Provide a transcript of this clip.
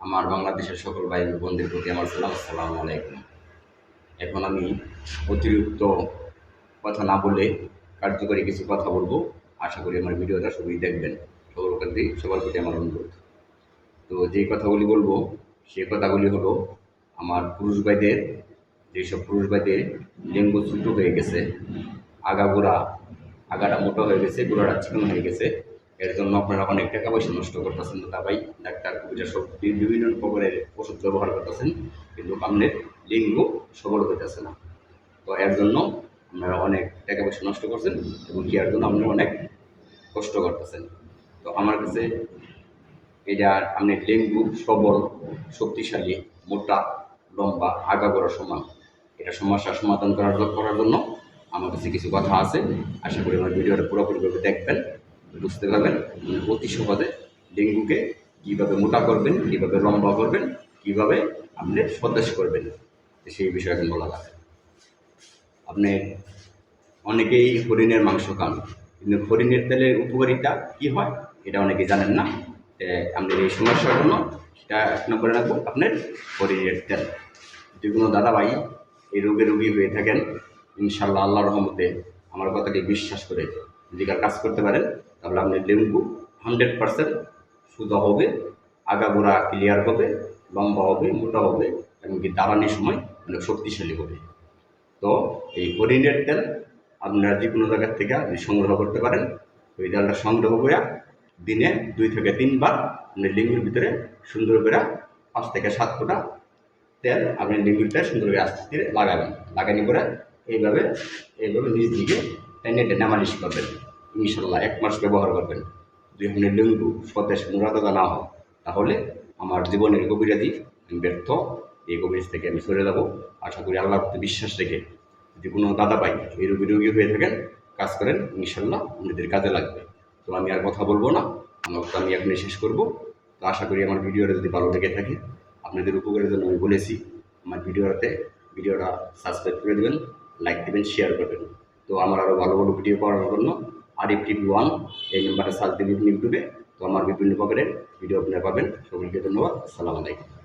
আমার বাংলাদেশের সকল ভাই বোনদের প্রতি আমার সালাম, আসসালামু আলাইকুম। এখন আমি অতিরিক্ত কথা না বলে কার্যকরী কিছু কথা বলব। আশা করি আমার ভিডিওটা সবাই দেখবেন। সবার প্রতি সবার প্রতি আমার অনুরোধ। তো যে কথাগুলি বলব, সে কথাগুলি হলো, আমার পুরুষ ভাইদের, যেসব পুরুষ ভাইদের লিঙ্গ ছোটো হয়ে গেছে আগাগোড়া আগাটা মোটা হয়ে গেছে, গোড়াটা চিকন হয়ে গেছে এর জন্য আপনারা অনেক টাকা পয়সা নষ্ট করতেছেন দাদা ভাই। ডাক্তার কবিরা সব বিভিন্ন প্রকারের ওষুধ ব্যবহার করতেছেন, কিন্তু আপনার লিঙ্গ সবল হইতেছে না। তো এর জন্য আপনারা অনেক টাকা পয়সা নষ্ট করছেন এবং কি এর জন্য আপনারা অনেক কষ্ট করতেছেন। তো আমার কাছে এটা আপনি লিঙ্গু সবল, শক্তিশালী, মোটা, লম্বা আগাগোড়া সমান। এটা সমস্যার সমাধান করার করার জন্য আমার কাছে কিছু কথা আছে। আশা করি আমার ভিডিওটা পুরোপুরিভাবে দেখবেন। বুঝতে পারবেন, অতি সহজে ডেঙ্গুকে কীভাবে মোটা করবেন, কীভাবে লম্বা করবেন, কীভাবে আপনি সতেজ করবেন সেই বিষয়ে এখন বলা লাগে আপনি অনেকেই হরিণের মাংস খান, কিন্তু হরিণের তেলের উপকারিতা কী হয় এটা অনেকে জানেন না আপনার এই সমস্যার জন্য সেটা এক নম্বরে রাখব আপনার হরিণের তেল। যদি কোনো দাদাভাই এই রোগে রোগী হয়ে থাকেন ইনশাল্লাহ আল্লাহ রহমতে আমার কথাকে বিশ্বাস করে যদি কাজ করতে পারেন। তাহলে আপনার লেম্বু হান্ড্রেড পার্সেন্ট সুদা হবে, আগাগোড়া ক্লিয়ার হবে, লম্বা হবে, মোটা হবে, এমনকি দাঁড়ানোর সময় অনেক শক্তিশালী হবে। তো এই হরিণের তেল আপনারা যে কোনো জায়গার থেকে আপনি সংগ্রহ করতে পারেন। ওই তেলটা সংগ্রহ করে দিনে দুই থেকে তিনবার আপনি লিঙ্গুর ভিতরে সুন্দর করে পাঁচ থেকে সাত ফোটা তেল আপনি লিঙ্গুরটা সুন্দর করে আস্তে আস্তে লাগাবেন। লাগানি করে এইভাবে এইভাবে নিজ দিকে টেনে টেনে মালিশ করবেন। ইনশাল্লাহ এক মাস ব্যবহার করবেন। যদি আপনি লিঙ্গু, সতেজ মুরাদাদা না হয় তাহলে আমার জীবনের গভীরাতি আমি ব্যর্থ। এই গভীর থেকে আমি সরে যাব। আশা করি আল্লাহর প্রতি বিশ্বাস রেখে যদি কোনো দাদা পাই এই রোগী রোগী হয়ে থাকেন, কাজ করেন ইনশাল্লাহ আপনাদের কাজে লাগবে। তো আমি আর কথা বলব না। আমার আমি এখনই শেষ করব। তো আশা করি আমার ভিডিওটা যদি ভালো লেগে থাকে, আপনাদের উপকারের জন্য আমি বলেছি, আমার ভিডিওটাতে ভিডিওটা সাবস্ক্রাইব করে দেবেন লাইক দেবেন শেয়ার করবেন। তো আমার আরও ভালো ভালো ভিডিও করার জন্য আরিফ ওয়ান এই নাম্বারে সার্চ দিন ইউটিউবে তো আমার বিভিন্ন প্রকারের ভিডিও আপনারা পাবেন। সকলকে ধন্যবাদ। আসসালামু আলাইকুম।